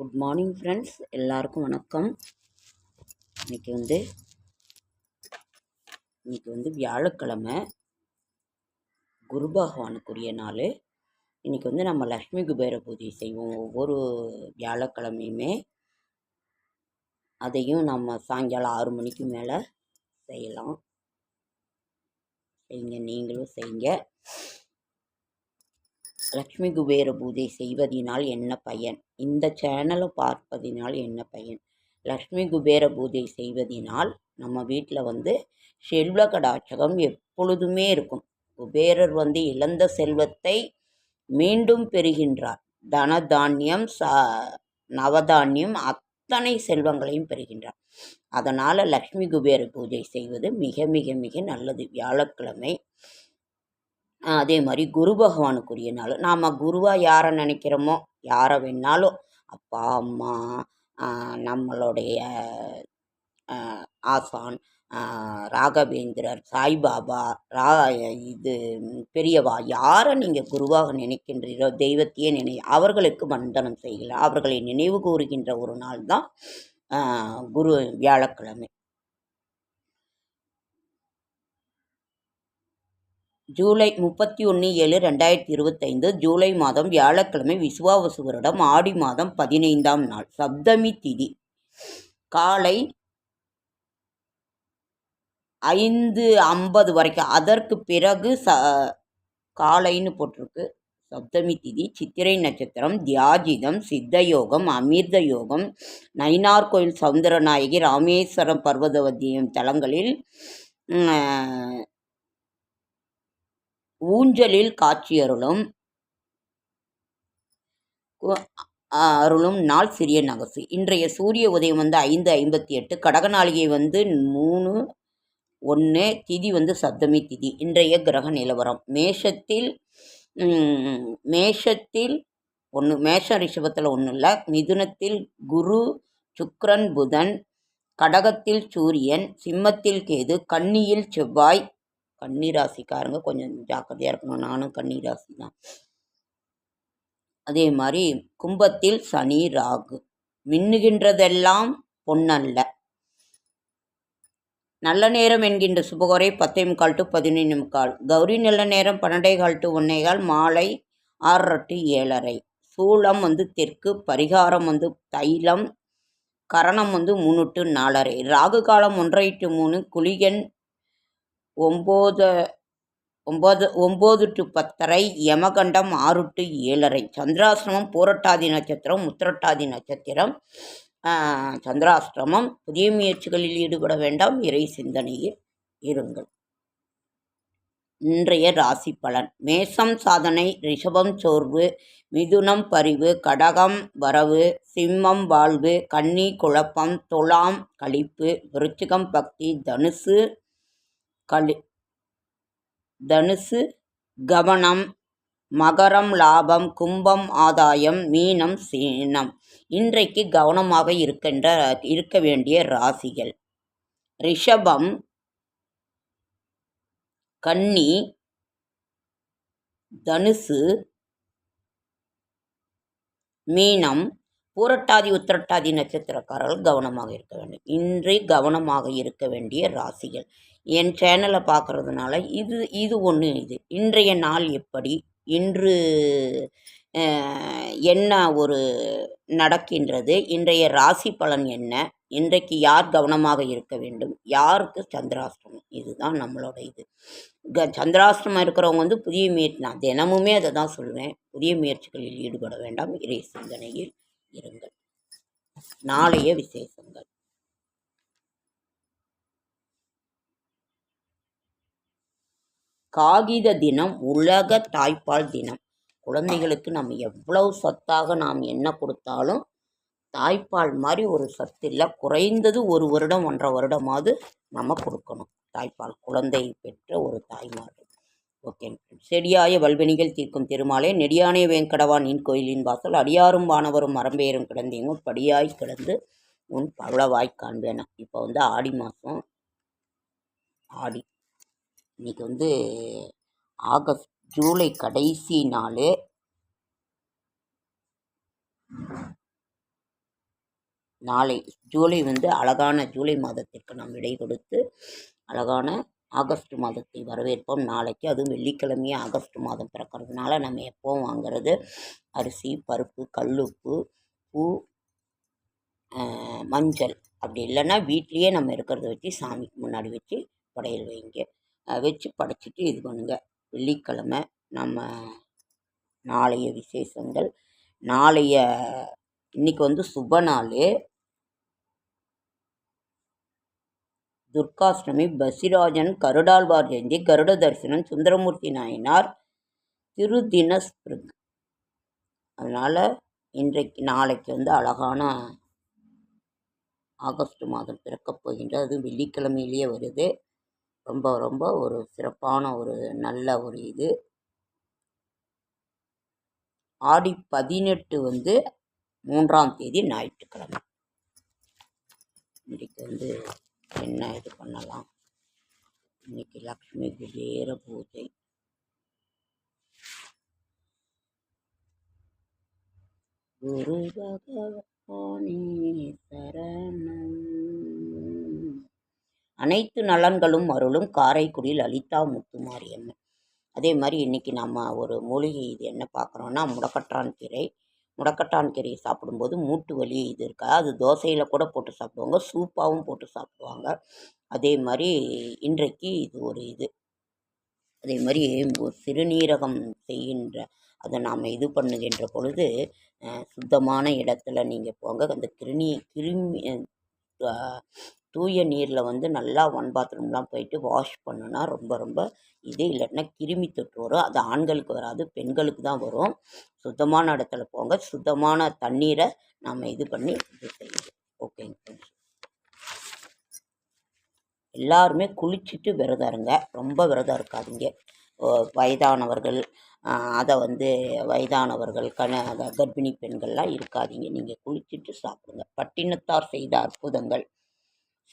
Good morning friends எல்லாருக்கும் வணக்கம். இன்னைக்கு வந்து இன்னைக்கு வந்து வியாழக்கிழமை குரு பகவானுக்குரிய நாள். இன்னைக்கு வந்து நம்ம லக்ஷ்மி குபேர பூஜை செய்வோம். ஒவ்வொரு வியாழக்கிழமையுமே. அதையும் நம்ம சாயங்காலம் ஆறு மணிக்கு மேலே செய்யலாம். செய்யுங்க. நீங்களும் செய்யுங்க. லக்ஷ்மி குபேர பூஜை செய்வதினால் என்ன பயன்? இந்த சேனலை பார்ப்பதினால் என்ன பயன்? லக்ஷ்மி குபேர பூஜை செய்வதினால் நம்ம வீட்டில் வந்து செல்வ கடாட்சகம் எப்பொழுதுமே இருக்கும். குபேரர் வந்து இழந்த செல்வத்தை மீண்டும் பெறுகின்றார். தன தானியம் நவதானியம் அத்தனை செல்வங்களையும் பெறுகின்றார். அதனால் லக்ஷ்மி குபேர பூஜை செய்வது மிக மிக மிக நல்லது. வியாழக்கிழமை அதே மாதிரி குரு பகவானுக்குரிய நாள். நாம் குருவாக யாரை நினைக்கிறோமோ யாரை வேணாலும் அப்பா அம்மா நம்மளுடைய ஆசான் ராகவேந்திரர் சாய்பாபா ரா இது பெரியவா யாரை நீங்கள் குருவாக நினைக்கின்றீரோ தெய்வத்தையே நினை அவர்களுக்கு வந்தனம் செய்யலாம் அவர்களை நினைவு கூறுகின்ற ஒரு நாள் தான் குரு வியாழக்கிழமை. ஜூலை முப்பத்தி ஒன்று ஏழு ரெண்டாயிரத்தி இருபத்தைந்து ஜூலை மாதம் வியாழக்கிழமை விசுவாவசு வருடம் ஆடி மாதம் பதினைந்தாம் நாள் சப்தமி திதி. காலை ஐந்து ஐம்பது வரைக்கும். அதற்கு பிறகு ச காலைன்னு போட்டிருக்கு. சப்தமி திதி சித்திரை நட்சத்திரம் தியாஜிதம் சித்த யோகம் அமிர்த யோகம் நயினார் கோயில் சவுந்தரநாயகி ராமேஸ்வரம் பர்வதவதியம் தலங்களில் ஊஞ்சலில் காட்சியருளும் அருளும் நாள் சிறிய நகசு. இன்றைய சூரிய உதயம் வந்து ஐந்து ஐம்பத்தி எட்டு கடகநாளிகை வந்து மூணு ஒன்று திதி வந்து சப்தமி திதி. இன்றைய கிரக நிலவரம். மேஷத்தில் மேஷத்தில் ஒன்று மேஷ ரிஷபத்தில் ஒன்றும் இல்லை. மிதுனத்தில் குரு சுக்ரன் புதன் கடகத்தில் சூரியன் சிம்மத்தில் கேது கன்னியில் செவ்வாய் கண்ணீராசிக்காரங்க கொஞ்சம் ஜாக்கிரதையாக இருக்கணும். நானும் கண்ணீராசி தான் அதே மாதிரி கும்பத்தில் சனி ராகு. மின்னுகின்றதெல்லாம் பொன்னல்ல. நல்ல நேரம் என்கின்ற சுபகோரை பத்தே முக்கால் டு பதினொன்று முக்கால். கௌரி நல்ல நேரம் பன்னெண்டே கால் டு ஒன்னேகால் மாலை ஆறரை டு ஏழரை. சூளம் வந்து தெற்கு பரிகாரம் வந்து தைலம் கரணம் வந்து மூணு டு நாலரை. ராகு காலம் ஒன்றரை டு மூணு. குளிகன் ஒம்போது ஒம்பது ஒம்பது டு பத்தரை யமகண்டம் ஆறு டு ஏழரை. சந்திராசிரமம் பூரட்டாதி நட்சத்திரம் உத்திரட்டாதி நட்சத்திரம். சந்திராசிரமம் புதிய முயற்சிகளில் ஈடுபட வேண்டாம். இறை சிந்தனையில் இருங்கள். இன்றைய ராசி பலன். மேசம் சாதனை ரிஷபம் சோர்வு மிதுனம் பரிவு கடகம் வரவு சிம்மம் வாழ்வு கன்னி குழப்பம் துலாம் கழிப்பு விருச்சிகம் பக்தி தனுசு களி. தனுசு கவனம் மகரம் லாபம் கும்பம் ஆதாயம் மீனம் சீனம் இன்றைக்கு கவனமாக இருக்கின்ற இருக்க வேண்டிய ராசிகள். ரிஷபம் கன்னி தனுசு மீனம் பூரட்டாதி உத்திரட்டாதி நட்சத்திரக்காரர்கள் கவனமாக இருக்க வேண்டும். இன்று கவனமாக இருக்க வேண்டிய ராசிகள். என் சேனலை பார்க்குறதுனால இது இது ஒன்று இது. இன்றைய நாள் எப்படி? இன்று என்ன ஒரு நடக்கின்றது? இன்றைய ராசி பலன் என்ன? இன்றைக்கு யார் கவனமாக இருக்க வேண்டும்? யாருக்கு சந்திராஷ்டிரமம் இதுதான் நம்மளோட இது. க சந்திராஷ்டிரமம் இருக்கிறவங்க வந்து புதிய முயற்சி நான் தினமுமே அதை தான் சொல்லுவேன். புதிய முயற்சிகளில் ஈடுபட வேண்டாம். இறை சிந்தனையில் இருங்கள். நாளைய விசேஷம். காகித தினம் உலக தாய்ப்பால் தினம். குழந்தைகளுக்கு நம்ம எவ்வளவு சத்தாக நாம் என்ன கொடுத்தாலும் தாய்ப்பால் மாதிரி ஒரு சத்து இல்லை. குறைந்தது ஒரு வருடம் ஒன்றரை வருடமாவது நம்ம கொடுக்கணும். தாய்ப்பால் குழந்தை பெற்ற ஒரு தாய்மார்கள் ஓகே செடியாய வல்வெணிகள் தீர்க்கும் திருமாலே நெடியானே வேங்கடவான் நீன் கோயிலின் வாசல் அடியாரும் வானவரும் மரம்பெயரும் கிடந்தீங்க படியாய் கிடந்து உன் பவளவாய் காண்பேனா இப்போ வந்து ஆடி மாதம் ஆடி. இன்றைக்கி வந்து ஆகஸ்ட் ஜூலை கடைசி நாள். நாளை ஜூலை வந்து அழகான ஜூலை மாதத்திற்கு நாம் விடை கொடுத்து அழகான ஆகஸ்ட் மாதத்தை வரவேற்போம். நாளைக்கு அதுவும் வெள்ளிக்கிழமையே ஆகஸ்ட் மாதம் பிறக்கிறதுனால நம்ம எப்போவும் வாங்குறது அரிசி பருப்பு கல்லுப்பு பூ மஞ்சள். அப்படி இல்லைன்னா வீட்லேயே நம்ம இருக்கிறத வச்சு சாமிக்கு முன்னாடி வச்சு படையல் வைங்க. வச்சு படைச்சிட்டு இது பண்ணுங்க. வெள்ளிக்கிழமை நம்ம நாளைய விசேஷங்கள். நாளைய இன்னைக்கு வந்து சுப நாள். துர்காஷ்டமி பசிராஜன் கருடாழ்வார் ஜெயந்தி கருட தரிசனம் சுந்தரமூர்த்தி நாயனார் திருதின ஸ்பிருக் அதனால் இன்றைக்கு நாளைக்கு வந்து அழகான ஆகஸ்ட் மாதம் பிறக்கப் போகின்றது. அது வெள்ளிக்கிழமையிலேயே வருது. ரொம்ப ரொம்ப ஒரு சிறப்பான ஒரு நல்ல ஒரு இது. ஆடி பதினெட்டு வந்து மூன்றாம் தேதி ஞாயிற்றுக்கிழமை. இன்றைக்கு வந்து என்ன இது பண்ணலாம்? இன்னைக்கு லக்ஷ்மி குபேர பூஜை. குரு பகவானே சரணம். அனைத்து நலன்களும் அருளும் காரைக்குடி லலிதா முத்துமாரியம்மன் அதே மாதிரி இன்றைக்கி நம்ம ஒரு மூலிகை இது என்ன பார்க்குறோன்னா முடக்கட்டான் கீரை. முடக்கட்டான் கீரையை சாப்பிடும்போது மூட்டு வலி இது இருக்கா அது தோசையில் கூட போட்டு சாப்பிடுவாங்க சூப்பாகவும் போட்டு சாப்பிடுவாங்க. அதே மாதிரி இன்றைக்கு இது ஒரு இது. அதே மாதிரி சிறுநீரகம் செய்கின்ற அதை நாம் இது பண்ணுகின்ற பொழுது சுத்தமான இடத்துல நீங்கள் போங்க. அந்த கிருமி கிருமி தூய நீரில் வந்து நல்லா ஒன் பாத்ரூம்லாம் போயிட்டு வாஷ் பண்ணுனா ரொம்ப ரொம்ப இது இல்லைன்னா கிருமி தொற்று வரும். அது ஆண்களுக்கு வராது பெண்களுக்கு தான் வரும். சுத்தமான இடத்துல போங்க. சுத்தமான தண்ணீரை நாம் இது பண்ணி இது செய்யணும் ஓகேங்க எல்லாருமே குளிச்சுட்டு விரதம் இருங்க. ரொம்ப விரதம் இருக்காதீங்க. வயதானவர்கள் அதை வந்து வயதானவர்கள் கண கர்ப்பிணி பெண்கள்லாம் இருக்காதீங்க. நீங்கள் குளிச்சுட்டு சாப்பிடுங்க. பட்டினத்தார் செய்த அற்புதங்கள்.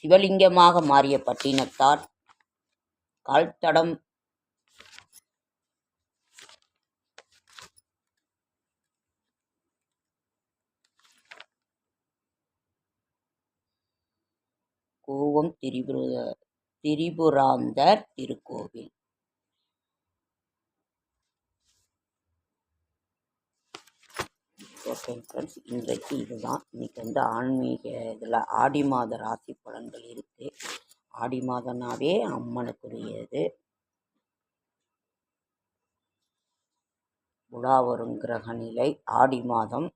சிவலிங்கமாக மாறிய பட்டினத்தார். கால்தடம். கோவம் திரிபுர திரிபுராந்தர் திருக்கோவில். ஓகே ஃப்ரெண்ட்ஸ் இன்றைக்கு இதுதான். இன்றைக்கி வந்து ஆன்மீக இதில் ஆடி மாத ராசி பலன்கள் இருக்குது ஆடி மாதம்னாவே அம்மனுக்குரியது. உலா வரும் கிரக நிலை ஆடி மாதம்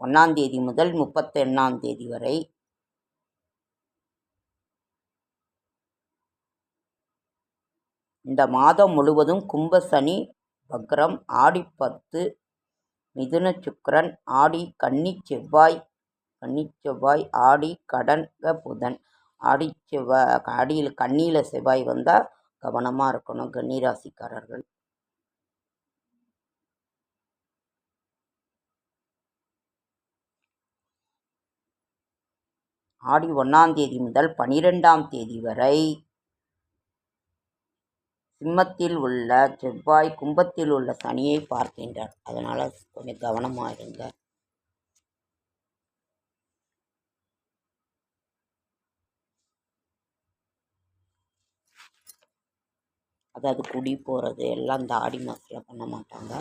ஒன்றாம் தேதி முதல் முப்பத்தொன்னாம் தேதி வரை. இந்த மாதம் முழுவதும் கும்பசனி வக்ரம் ஆடி பத்து மிதுன சுக்கிரன் ஆடி கன்னி செவ்வாய் கன்னி செவ்வாய் ஆடி கடக புதன். ஆடி செவ்வாய் ஆடியில் கண்ணியில் செவ்வாய் வந்தால் கவனமாக இருக்கணும் கன்னிராசிக்காரர்கள். ஆடி ஒன்றாம் தேதி முதல் பனிரெண்டாம் தேதி வரை சிம்மத்தில் உள்ள செவ்வாய் கும்பத்தில் உள்ள சனியை பார்க்கின்றார். அதனால் கொஞ்சம் கவனமாக இருங்க. அதாவது குடி போகிறது எல்லாம் இந்த ஆடி மாதத்தில் பண்ண மாட்டாங்க.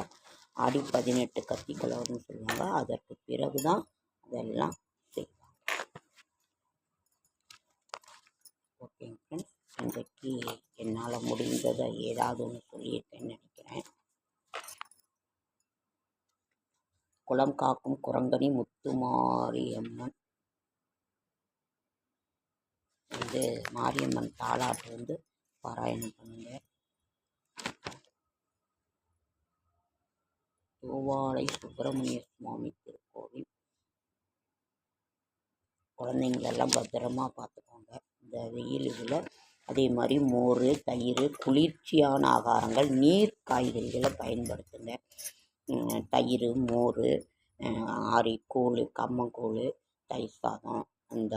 ஆடி பதினெட்டு கத்தி கலவரம்னு சொல்லுவாங்க. அதற்கு பிறகு தான் அதெல்லாம் செய்வாங்க. ஓகேங்க ஃப்ரெண்ட்ஸ் இன்றைக்கு என்னால் முடிந்ததை ஏதாவது ஒன்று சொல்லியிருக்கேன்னு நினைக்கிறேன். குளம் காக்கும் குரங்கனி முத்துமாரியம்மன். வந்து மாரியம்மன் தாளாட்டு வந்து பாராயணம் பண்ணுங்க. தூவாலை சுப்பிரமணிய சுவாமி திருக்கோவில். குழந்தைங்களெல்லாம் பத்திரமா பார்த்துக்கோங்க. இந்த வெயில் இதில் அதே மாதிரி மோர் தயிர் குளிர்ச்சியான ஆகாரங்கள் நீர் காய்கறிகளை பயன்படுத்துங்க. தயிர் மோர் ஆரி கூழ் கம்மங்கூழ் தயிர் சாதம் அந்த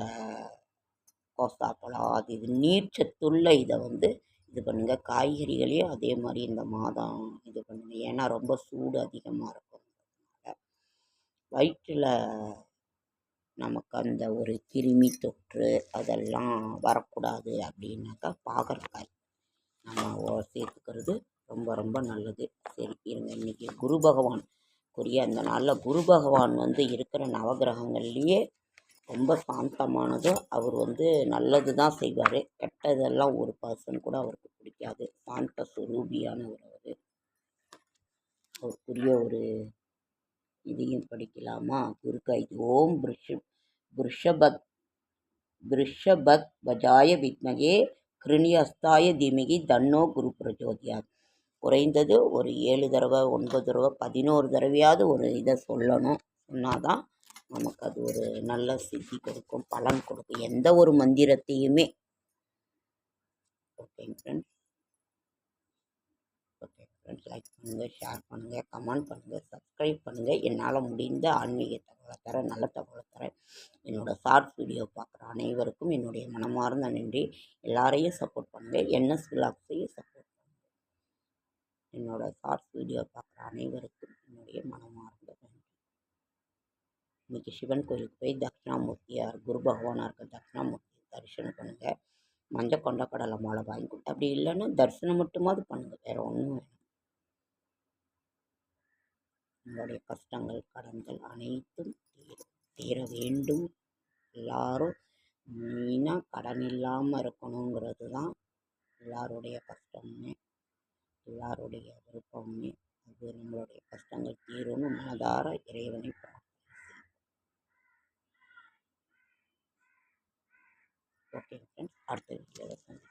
கோசாப்பழம் அது இது நீர்ச்சத்துள்ள இதை வந்து இது பண்ணுங்கள் காய்கறிகளையும் அதே மாதிரி இந்த மாதம் இது பண்ணுங்கள் ஏன்னா ரொம்ப சூடு அதிகமாக இருக்கும். வயிற்றில் நமக்கு அந்த ஒரு கிருமி தொற்று அதெல்லாம் வரக்கூடாது அப்படின்னாக்கா பாகற்காய். நம்ம சேர்த்துக்கிறது ரொம்ப ரொம்ப நல்லது. சரி இருங்க இன்றைக்கி குரு பகவான். குறிய அந்த நாளில் குரு பகவான் வந்து இருக்கிற நவகிரகங்கள்லேயே ரொம்ப சாந்தமானது. அவர் வந்து நல்லது தான் செய்வார். கெட்டதெல்லாம் ஒரு பர்சன் கூட அவருக்கு பிடிக்காது. சாந்த சுரூபியானவர் அவர். அவருக்குரிய ஒரு இதையும் படிக்கலாமா? குருக்காய் ஓம் ரிஷப். ரிஷபத் பிருஷபத் பஜாய வித்மகே கிருணியஸ்தாய திமிகி தன்னோ குரு பிரஜோதியாத் குறைந்தது ஒரு ஏழு தடவை ஒன்பது தடவை பதினோரு தடவையாவது ஒரு இதை சொல்லணும். சொன்னாதான் நமக்கு அது ஒரு நல்ல சித்தி கொடுக்கும் பலன் கொடுக்கும் எந்த ஒரு மந்திரத்தையுமே. ஓகேங்க ஃப்ரெண்ட்ஸ் ஓகே ஃப்ரெண்ட்ஸ் லைக் பண்ணுங்கள் ஷேர் பண்ணுங்கள் கமெண்ட் பண்ணுங்கள் சப்ஸ்கிரைப் பண்ணுங்கள் என்னால் முடிந்த ஆன்மீக தகவலை தரேன் நல்ல தகவலை தரேன். என்னோடய ஷார்ட்ஸ் வீடியோ பார்க்குற அனைவருக்கும் என்னுடைய மனமார்ந்த நன்றி. எல்லாரையும் சப்போர்ட் பண்ணுங்கள் என்எஸ் விலாக்ஸையும் சப்போர்ட் பண்ணுங்கள் என்னோடய ஷார்ட்ஸ் வீடியோ பார்க்குற அனைவருக்கும் என்னுடைய மனமார்ந்த நன்றி. இன்றைக்கி சிவன் கோயிலுக்கு போய் தட்சிணாமூர்த்தியார் குரு பகவானாக இருக்க தட்சிணாமூர்த்தி தரிசனம் பண்ணுங்கள் மஞ்சள் கொண்ட கடலை மாலை வாங்கி கொடுத்து அப்படி இல்லைன்னா தரிசனம் மட்டுமாவது பண்ணுங்கள் வேறு ஒன்றும் வேணும். உங்களுடைய கஷ்டங்கள் கடன்கள் அனைத்தும் தீரும் தீர வேண்டும். எல்லாரும் மெயினாக கடன் இல்லாமல் இருக்கணுங்கிறது தான் எல்லாருடைய கஷ்டமுமே எல்லாருடைய விருப்பமுமே அது நம்மளுடைய கஷ்டங்கள் தீரும்னு மனதார இறைவனை பிரார்த்தனை ஓகே ஃப்ரெண்ட்ஸ் அடுத்த வீடியோவில் சந்திப்போம்.